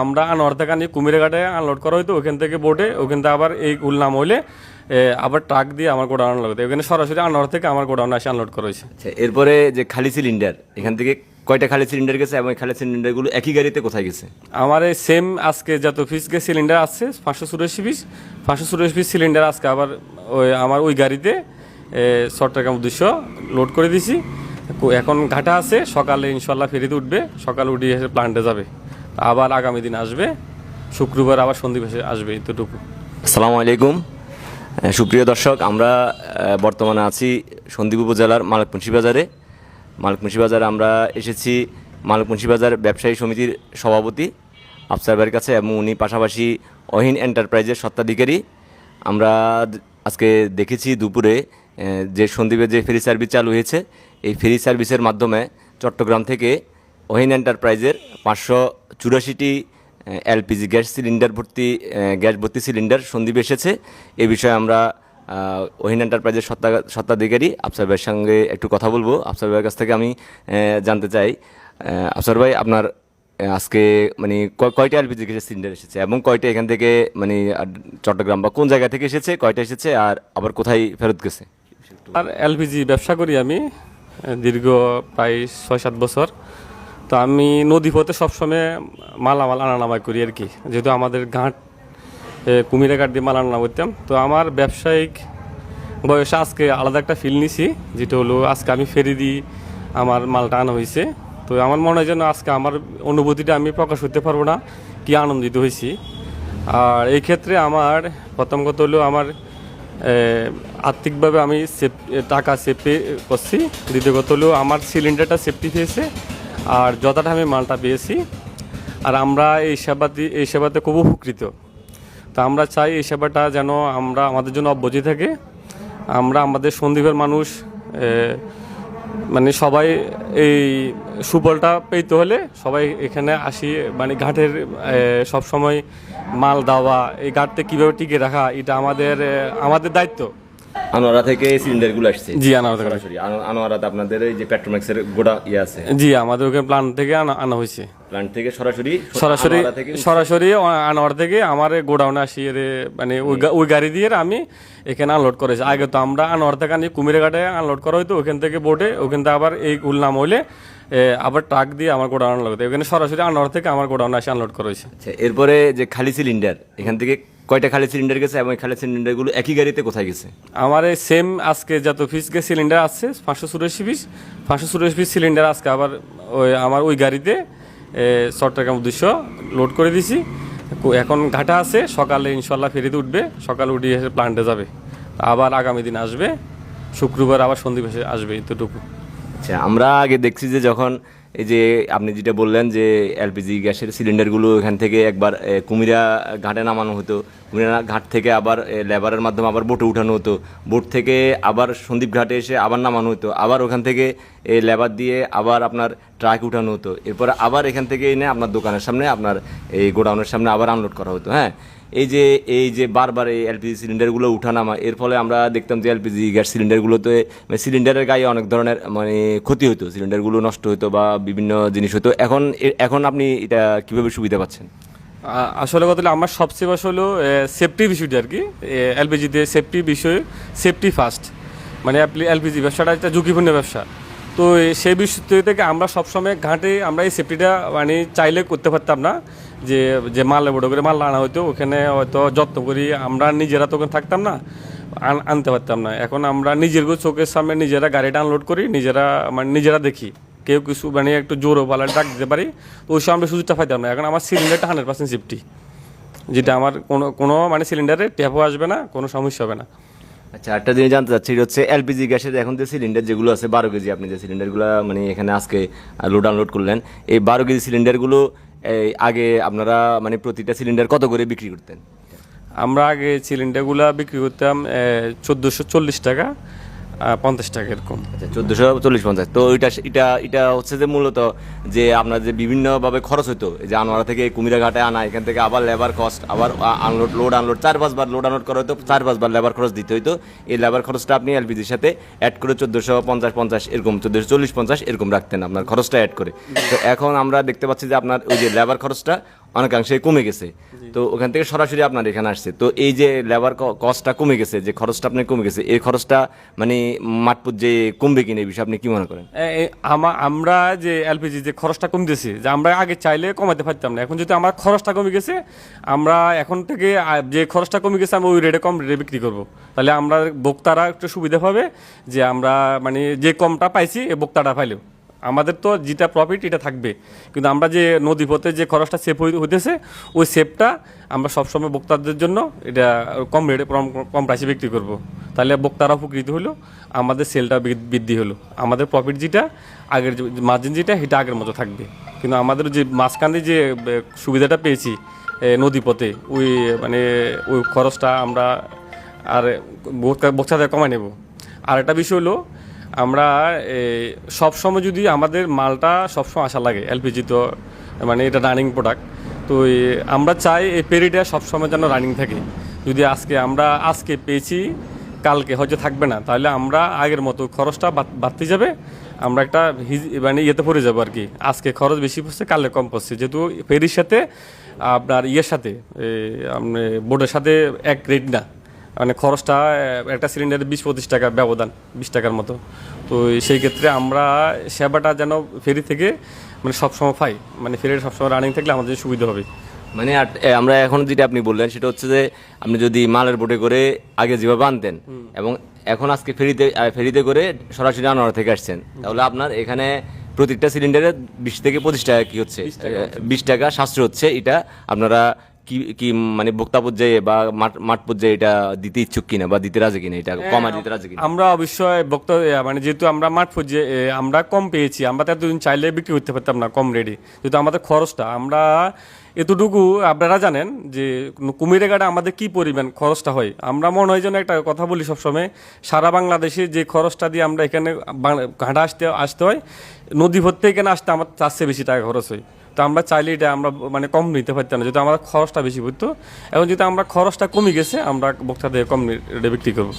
আমরা আনোয়ার থেকে আনি কুমিরে ঘাটে আনলোড করা হইতো ওখান থেকে বোটে ওখান থেকে আবার এই উল নাম হইলে আবার ট্রাক দিয়ে আমার গোডাউন লাগতো ওখানে সরাসরি আনোয়ার থেকে আমার গোডাউন আসে আনলোড করা হয়েছে। আচ্ছা এরপরে যে খালি সিলিন্ডার এখান থেকে কয়টা খালি সিলিন্ডার গেছে এবং খালি সিলিন্ডারগুলো একই গাড়িতে কোথায় গেছে? আমার এই সেম আজকে যত পিস গে সিলিন্ডার আসছে পাঁচশো চুরাশি পিস পাঁচশো চুরাশি পিস সিলিন্ডার আজকে আবার ওই আমার ওই গাড়িতে চট্টগ্রাম উদ্দেশ্য লোড করে দিছি। এখন ঘাটা আছে সকালে ইনশাল্লাহ ফেরিতে উঠবে সকালে উঠে এসে প্লান্টে যাবে। আবার আগামী দিন আসবে। শুক্রবার আবার এসে আসবে এতটুকু। আসসালামু আলাইকুম। সুপ্রিয় দর্শক, আমরা বর্তমানে আছি সন্দীপ উপজেলার মালিকমুন্সি বাজারে। মালিকমুন্সি বাজারে আমরা এসেছি মালিকমুন্সি বাজার ব্যবসায়ী সমিতির সভাপতি আফসার ভাইয়ের কাছে এবং উনি পাশাপাশি অহিন এন্টারপ্রাইজের সত্ত্বাধিকারী আমরা আজকে দেখেছি দুপুরে যে সন্দীপে যে ফেরি সার্ভিস চালু হয়েছে, এই ফেরি সার্ভিসের মাধ্যমে চট্টগ্রাম থেকে অহিন এন্টারপ্রাইজের পাঁচশো চুরাশিটি এলপিজি গ্যাস সিলিন্ডার ভর্তি গ্যাস ভর্তি সিলিন্ডার সন্দীপ এসেছে। এ বিষয়ে আমরা ওহিন এন্টারপ্রাইজের সত্তা, সত্ত্বাধিকারী আফসার ভাইয়ের সঙ্গে একটু কথা বলব। আফসার ভাইয়ের কাছ থেকে আমি জানতে চাই। আফসার ভাই, আপনার আজকে মানে কয়- কয়টা এলপিজি গ্যাসের সিলিন্ডার এসেছে এবং কয়টা এখান থেকে মানে চট্টগ্রাম বা কোন জায়গা থেকে এসেছে, কয়টা এসেছে আর আবার কোথায় ফেরত গেছে? আর এলপিজি ব্যবসা করি আমি দীর্ঘ প্রায় ছয় সাত বছর। তো আমি নদী পথে সবসময় মালামাল আনানামাই করি আর কি। যেহেতু আমাদের ঘাট কুমিরে ঘাট দিয়ে মাল আনানা করতাম তো আমার ব্যবসায়িক বয়সে আজকে আলাদা একটা ফিল নিছি, যেটা হলো আজকে আমি ফেরি দিই আমার মালটা আনা হয়েছে। তো আমার মনে হয় যেন আজকে আমার অনুভূতিটা আমি প্রকাশ করতে পারব না, কি আনন্দিত হয়েছি। আর এই ক্ষেত্রে আমার প্রথম কথা হলো আমার আর্থিকভাবে আমি সেফ টাকা সেফটি করছি। দ্বিতীয় কথা হলো আমার সিলিন্ডারটা সেফটি পেয়েছে আর আমি মালটা পেয়েছি। আর আমরা এই সেবাতে এই সেবাতে খুব উপকৃত। তো আমরা চাই এই সেবাটা যেন আমরা আমাদের জন্য অব্যাহত থাকে। আমরা আমাদের সন্দীপের মানুষ মানে সবাই এই সুফলটা পেতে হলে সবাই এখানে আসি মানে ঘাটের সব সময় মাল দেওয়া, এই ঘাটতে কীভাবে টিকে রাখা, এটা আমাদের আমাদের দায়িত্ব। আনোয়ারা থেকে সিলিন্ডারগুলো আসছে। জি আনা হতে পারে। সরাসরি আনোয়ারাতে আপনাদের এই যে পেট্রোম্যাক্সের গোডা ইয়ে আছে। জি আমাদের ওখানে প্ল্যান থেকে আনা হয়েছে। প্ল্যান্ট থেকে সরাসরি সরাসরি সরাসরি আনোয়ার থেকে আমার গোডাউনে আসি রে মানে ওই গাড়ি দিয়ে আমি এখানে আনলোড করেছি। আগে তো আমরা আনোয়ার থেকে আনি কুমিরে ঘাটে আনলোড করা হইতো ওখান থেকে বোটে ওখান থেকে আবার এই উল নাম হইলে আবার ট্রাক দিয়ে আমার গোডাউন লাগতো ওখানে সরাসরি আনোয়ার থেকে আমার গোডাউনে আসে আনলোড করা হয়েছে। আচ্ছা এরপরে যে খালি সিলিন্ডার এখান থেকে কয়টা খালি সিলিন্ডার গেছে এবং খালি সিলিন্ডারগুলো একই গাড়িতে কোথায় গেছে? আমার এই সেম আজকে যত পিস গে সিলিন্ডার আসছে পাঁচশো চুরাশি পিস পাঁচশো চুরাশি পিস সিলিন্ডার আজকে আবার ওই আমার ওই গাড়িতে চট্টগ্রাম উদ্দেশ্য লোড করে দিছি। এখন ঘাটা আছে সকালে ইনশাল্লাহ ফেরিতে উঠবে সকালে উঠে এসে প্লান্টে যাবে। আবার আগামী দিন আসবে শুক্রবার আবার এসে আসবে এতটুকু। আচ্ছা আমরা আগে দেখছি যে যখন এই যে আপনি যেটা বললেন যে এলপিজি গ্যাসের সিলিন্ডারগুলো এখান থেকে একবার কুমিরা ঘাটে নামানো হতো। কুমিরা ঘাট থেকে আবার লেবারের মাধ্যমে আবার বোটে উঠানো হতো। বোট থেকে আবার সন্দীপ ঘাটে এসে আবার নামানো হতো। আবার ওখান থেকে লেবার দিয়ে আবার আপনার ট্রাক উঠানো হতো। এরপরে আবার এখান থেকে এনে আপনার দোকানের সামনে আপনার এই গোডাউনের সামনে আবার আনলোড করা হতো হ্যাঁ? এই যে এই যে বারবার এই এলপিজি সিলিন্ডারগুলো উঠানামা এর ফলে আমরা দেখতাম যে এলপিজি গ্যাস সিলিন্ডারগুলোতে সিলিন্ডারের গায়ে অনেক ধরনের মানে ক্ষতি হতো সিলিন্ডারগুলো নষ্ট হতো বা বিভিন্ন জিনিস হতো এখন এখন আপনি এটা কীভাবে সুবিধা পাচ্ছেন? আসলে কথা আমার সবচেয়ে বেশি হলো সেফটি বিষয়টি আর কি। এলপিজিতে সেফটি বিষয় সেফটি ফার্স্ট মানে এলপিজি ব্যবসাটা একটা ঝুঁকিপূর্ণ ব্যবসা। তো সেই বিষয় থেকে আমরা সবসময় ঘাটে, আমরা এই সেফটিটা মানে চাইলে করতে পারতাম না, যে যে মাল বড় করে মাল আনা হতো ওখানে হয়তো যত্ন করি আমরা নিজেরা তো ওখানে থাকতাম না, আন- আনতে পারতাম না। এখন আমরা নিজের চোখের সামনে নিজেরা গাড়িটা আনলোড করি, নিজেরা মানে নিজেরা দেখি। কেউ কিছু মানে একটু জোরও বলা ডাক দিতে পারি, তো ওই সময় আমরা সুযোগটা পাইতাম না। এখন আমার সিলিন্ডারটা হান্ড্রেড পার্সেন্ট সেফটি যেটা আমার কোনো কোনো মানে সিলিন্ডারে ট্যাপও আসবে না, কোনো সমস্যা হবে না। আচ্ছা একটা জিনিস জানতে চাচ্ছি, এটা হচ্ছে এলপিজি গ্যাসের এখন যে সিলিন্ডার যেগুলো আছে, বারো কেজি আপনি যে সিলিন্ডারগুলো মানে এখানে আজকে লোড আনলোড করলেন, এই বারো কেজি সিলিন্ডারগুলো এই আগে আপনারা মানে প্রতিটা সিলিন্ডার কত করে বিক্রি করতেন? আমরা আগে সিলিন্ডারগুলো বিক্রি করতাম চোদ্দোশো চল্লিশ টাকা। পঞ্চাশ টাকা এরকম। আচ্ছা চোদ্দোশো চল্লিশ পঞ্চাশ। তো এটা এটা এটা হচ্ছে যে মূলত যে আপনার যে বিভিন্নভাবে খরচ হতো যে আনোয়ারা থেকে কুমিরা ঘাটে আনা, এখান থেকে আবার লেবার কস্ট আবার আনলোড লোড আনলোড চার পাঁচবার লোড আনলোড করা হতো চার পাঁচবার লেবার খরচ দিতে হতো এই লেবার খরচটা আপনি এলপিজির সাথে অ্যাড করে চোদ্দোশো পঞ্চাশ পঞ্চাশ এরকম, চোদ্দোশো চল্লিশ পঞ্চাশ এরকম রাখতেন আপনার খরচটা অ্যাড করে। তো এখন আমরা দেখতে পাচ্ছি যে আপনার ওই যে লেবার খরচটা অনেকাংশে কমে গেছে। তো ওখান থেকে সরাসরি আপনার এখানে আসছে। তো এই যে লেবার কস্টটা কমে গেছে যে খরচটা আপনার কমে গেছে এই খরচটা মানে মাঠ যে কমবে কিনা এই বিষয়ে আপনি কি মনে করেন? আমরা যে এলপিজি যে খরচটা কমতেছি যে আমরা আগে চাইলে কমাতে পারতাম না। এখন যদি আমার খরচটা কমে গেছে আমরা এখন থেকে যে খরচটা কমে গেছে আমরা ওই রেটে কম রেটে বিক্রি করব। তাহলে আমরা ভোক্তারা একটু সুবিধা পাবে যে আমরা মানে যে কমটা পাইছি এ ভোক্তাটা পাইলেও। আমাদের তো যেটা প্রফিট এটা থাকবে। কিন্তু আমরা যে নদীপথে যে খরচটা সেভ হইতেছে, ওই সেভটা আমরা সবসময় ভোক্তাদের জন্য এটা কম রেটে কম- প্রাইসে বিক্রি করব। তাহলে ভোক্তারা উপকৃত হলো, আমাদের সেলটা বৃদ্ধি হলো। আমাদের প্রফিট যেটা, আগের মার্জিন যেটা, সেটা আগের মতো থাকবে। কিন্তু আমাদের যে মাঝখানে যে সুবিধাটা পেয়েছি নদীপথে, ওই মানে ওই খরচটা আমরা আর ভোক্তাদের কমায় নেব। আর একটা বিষয় হলো আমরা সব সময় যদি আমাদের মালটা সবসময় আসা লাগে, এলপিজি তো মানে এটা রানিং প্রোডাক্ট তো আমরা চাই এই পেরিটা সবসময় যেন রানিং থাকে। যদি আজকে আমরা, আজকে পেয়েছি, কালকে হয়তো থাকবে না, তাহলে আমরা আগের মতো খরচটা বাড়তে যাবে, আমরা একটা মানে ইয়েতে পড়ে যাব আর কি আজকে খরচ বেশি পড়ছে কালে কম পড়ছে। যেহেতু ফেরির সাথে, আপনার ইয়ের সাথে বোর্ডের সাথে এক রেট না। মানে খরচটা একটা সিলিন্ডারে বিশ পঁচিশ টাকা ব্যবধান বিশ টাকার মতো। তো সেই ক্ষেত্রে আমরা সেবাটা যেন ফেরি থেকে মানে সবসময় পাই। মানে ফেরির সবসময় রানিং থাকলে আমাদের সুবিধা হবে। মানে আমরা এখন যেটা আপনি বললেন সেটা হচ্ছে যে আপনি যদি মালের বোটে করে আগে যেভাবে আনতেন এবং এখন আজকে ফেরিতে ফেরিতে করে সরাসরি আনোয়ার থেকে আসছেন তাহলে আপনার এখানে প্রত্যেকটা সিলিন্ডারে বিশ থেকে পঁচিশ টাকা কি হচ্ছে। বিশ টাকা সাশ্রয় হচ্ছে এটা আপনারা কি কি মানে বক্তা পর্যায়ে বা মাঠ পর্যায়ে এটা দিতে ইচ্ছুক কিনা বা দিতে রাজি কিনা? এটা কমা দিতে রাজি কিনা? আমরা অবশ্যই বক্তব্য মানে যেহেতু আমরা মাঠ পর্যায়ে আমরা কম পেয়েছি আমরা তো এতদিন চাইলে বিক্রি করতে পারতাম না কম রেডি যেহেতু আমাদের খরচটা আমরা এতটুকু আপনারা জানেন যে কুমিরে গাড়া আমাদের কি পরিমাণ খরচটা হয়? আমরা মনে হয় যেন একটা কথা বলি সবসময় সারা বাংলাদেশে যে খরচটা দিয়ে আমরা এখানে ঘাটা আসতে আসতে হয় নদী ভর্তি এখানে আসতে আমার তার চেয়ে বেশি টাকা খরচ হয়। তো আমরা চাইলে এটা আমরা মানে কম নিতে পারতাম না, যেহেতু আমাদের খরচটা বেশি পড়তো এখন যেহেতু আমরা খরচটা কমে গেছে, আমরা বক্তাদের কম রেটে বিক্রি করব।